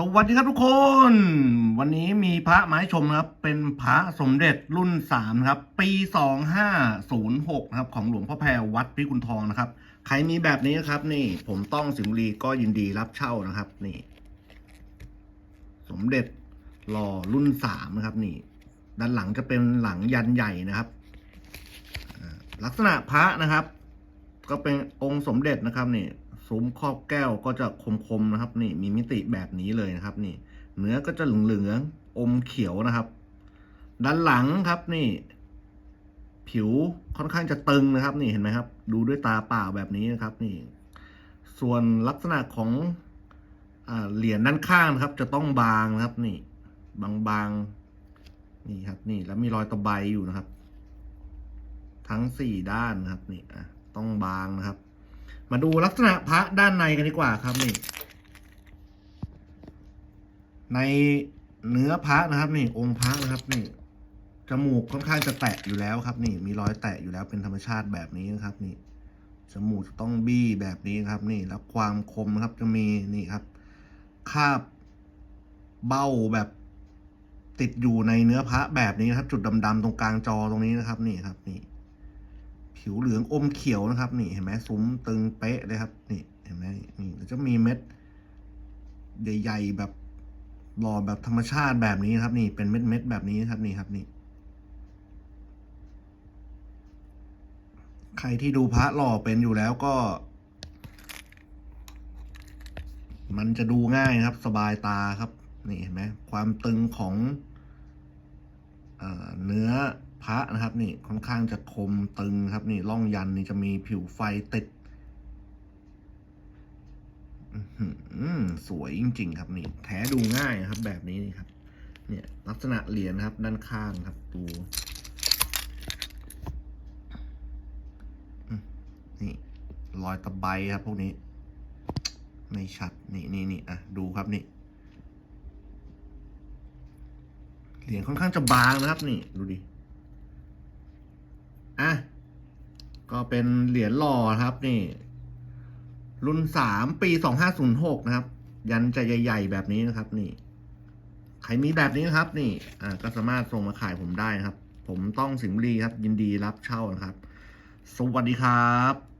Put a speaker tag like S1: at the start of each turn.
S1: สวัสดีครับทุกคน วันนี้มีพระมาให้ชมนะครับ เป็นพระสมเด็จรุ่นสามครับ ปีสองห้าศูนย์หกนะครับ ของหลวงพ่อแพรวัดพิกุลทองนะครับ ใครมีแบบนี้นะครับ นี่ผมต้องสิงห์บุรีก็ยินดีรับเช่านะครับ นี่ สมเด็จหล่อรุ่นสามนะครับ นี่ ด้านหลังจะเป็นหลังยันใหญ่นะครับลักษณะพระนะครับ ก็เป็นองค์สมเด็จนะครับนี่ ซุ้มครอบแก้วก็จะคมๆนะครับ นี่มีมิติแบบนี้เลยนะครับ นี่ เนื้อก็จะเหลืองๆอมเขียวนะครับ ด้านหลังครับนี่ ผิวค่อนข้างจะตึงนะครับ นี่เห็นไหมครับ ดูด้วยตาเปล่าแบบนี้นะครับ นี่ ส่วนลักษณะของอเหรียญด้านข้างนะครับ จะต้องบางนะครับ นี่ บางๆนี่ครับ นี่แล้วมีรอยตะไบอยู่นะครับ ทั้งสี่ด้านนะครับ นี่อะต้องบางนะครับ มาดูลักษณะพระด้านในกันดีกว่าครับนี่ ในเนื้อพระนะครับ นี่องค์พระนะครับนี่จมูกค่อนข้างจะแตะอยู่แล้วครับ นี่มีรอยแตะอยู่แล้วเป็นธรรมชาติแบบนี้นะครับ นี่จมูกจะต้องบี้แบบนี้ครับ นี่แล้วความคมนะครับจะมีนี่ครับ คาบเบ้าแบบติดอยู่ในเนื้อพระแบบนี้นะครับ จุดดำๆตรงกลางจอตรงนี้นะครับ นี่ครับ นี่ ผิวเหลืองอมเขียวนะครับ นี่เห็นไหมซุ้มตึงเป๊ะเลยครับ นี่เห็นไหมนี่แล้วจะมีเม็ดใหญ่ๆแบบหล่อแบบธรรมชาติแบบนี้ครับ นี่เป็นเม็ดๆแบบนี้ครับนี่ครับนี่ ใครที่ดูพระหล่อเป็นอยู่แล้วก็ มันจะดูง่ายครับ สบายตาครับ นี่เห็นไหมความตึงของเอเนื้อ พระนะครับนี่ค่อนข้างจะคมตึงครับนี่ร่องยันนี่จะมีผิวไฟติดอื้อหือสวยจริง ๆ ครับนี่แท้ดูง่ายนะครับ แบบนี้นี่ครับ เนี่ยลักษณะเหรียญนะครับ ด้านข้างครับดูนี่รอยตะไบครับ พวกนี้ ไม่ชัดนี่นี่นี่อะดูครับนี่เหรียญค่อนข้างจะบางนะครับ นี่ดูดิ อะ ก็เป็นเหรียญหล่อครับนี่ รุ่นสามปีสองห้าศูนย์หกนะครับ ยันจะใหญ่ๆแบบนี้นะครับ นี่ ใครมีแบบนี้นะครับ นี่ อ่า ก็สามารถส่งมาขายผมได้นะครับ ผมต้องสิงห์บุรีครับ ยินดีรับเช่านะครับ สวัสดีครับ